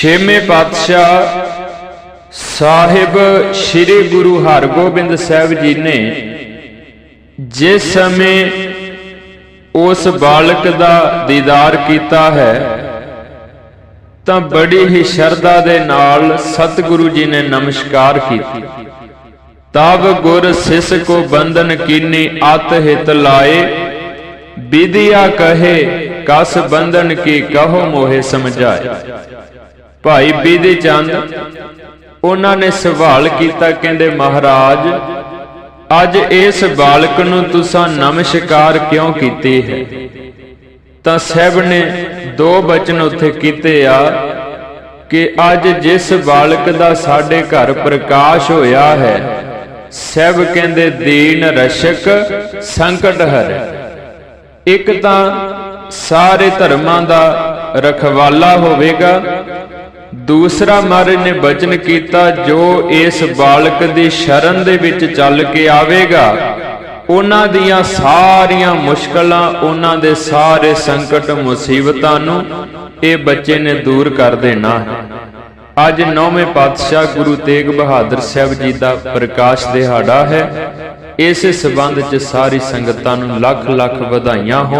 ਛੇਵੇਂ ਪਾਤਸ਼ਾਹ ਸਾਹਿਬ ਸ੍ਰੀ ਗੁਰੂ ਹਰਗੋਬਿੰਦ ਸਾਹਿਬ ਜੀ ਨੇ ਜਿਸ ਸਮੇਂ ਉਸ ਬਾਲਕ ਦਾ ਦੀਦਾਰ ਕੀਤਾ ਹੈ, ਤਾਂ ਬੜੀ ਹੀ ਸ਼ਰਧਾ ਦੇ ਨਾਲ ਸਤਿਗੁਰੂ ਜੀ ਨੇ ਨਮਸਕਾਰ ਕੀਤੀ। ਤਬ ਗੁਰ ਸਿਸ ਕੋ ਬੰਧਨ ਕੀਨੀ ਅਤ ਹਿਤ ਲਾਏ ਵਿਦਿਆ ਕਹੇ ਕਸ ਬੰਧਨ ਕੀ ਕਹੋ ਮੋਹਿ ਸਮਝਾਏ। ਭਾਈ ਬੀਦੀ ਚੰਦ, ਉਹਨਾਂ ਨੇ ਸਵਾਲ ਕੀਤਾ, ਕਹਿੰਦੇ, ਮਹਾਰਾਜ, ਅੱਜ ਇਸ ਬਾਲਕ ਨੂੰ ਤੁਸੀਂ ਨਮਸਕਾਰ ਕਿਉਂ ਕੀਤੀ ਹੈ? ਤਾਂ ਸਹਿਬ ਨੇ ਦੋ ਬਚਨ ਉੱਥੇ ਕੀਤੇ ਆ ਕਿ ਅੱਜ ਜਿਸ ਬਾਲਕ ਦਾ ਸਾਡੇ ਘਰ ਪ੍ਰਕਾਸ਼ ਹੋਇਆ ਹੈ, ਸਹਿਬ ਕਹਿੰਦੇ, ਦੀਨ ਰਸ਼ਕ ਸੰਕਟ ਹਰ। ਇੱਕ ਤਾਂ ਸਾਰੇ ਧਰਮਾਂ ਦਾ ਰਖਵਾਲਾ ਹੋਵੇਗਾ ਦੂਸਰਾ ਮਹਾਰਾਜ ਨੇ ਬਚਨ ਕੀਤਾ ਜੋ ਇਸ ਬਾਲਕ ਦੀ ਸ਼ਰਨ ਦੇ ਵਿੱਚ ਚੱਲ ਕੇ ਆਵੇਗਾ। ਉਹਨਾਂ ਦੀਆਂ ਸਾਰੀਆਂ ਮੁਸ਼ਕਲਾਂ, ਉਹਨਾਂ ਦੇ ਸਾਰੇ ਸੰਕਟ, ਮੁਸੀਬਤਾਂ ਨੂੰ ਇਹ ਬੱਚੇ ਨੇ ਦੂਰ ਕਰ ਦੇਣਾ ਹੈ। ਅੱਜ ਨੌਵੇਂ ਪਾਤਸ਼ਾਹ ਗੁਰੂ ਤੇਗ ਬਹਾਦਰ ਸਾਹਿਬ ਜੀ ਦਾ ਪ੍ਰਕਾਸ਼ ਦਿਹਾੜਾ ਹੈ। ਇਸੇ ਸਬੰਧ ਚ ਸਾਰੀ ਸੰਗਤਾਂ ਨੂੰ ਲੱਖ ਲੱਖ ਵਧਾਈਆਂ ਹੋਣ।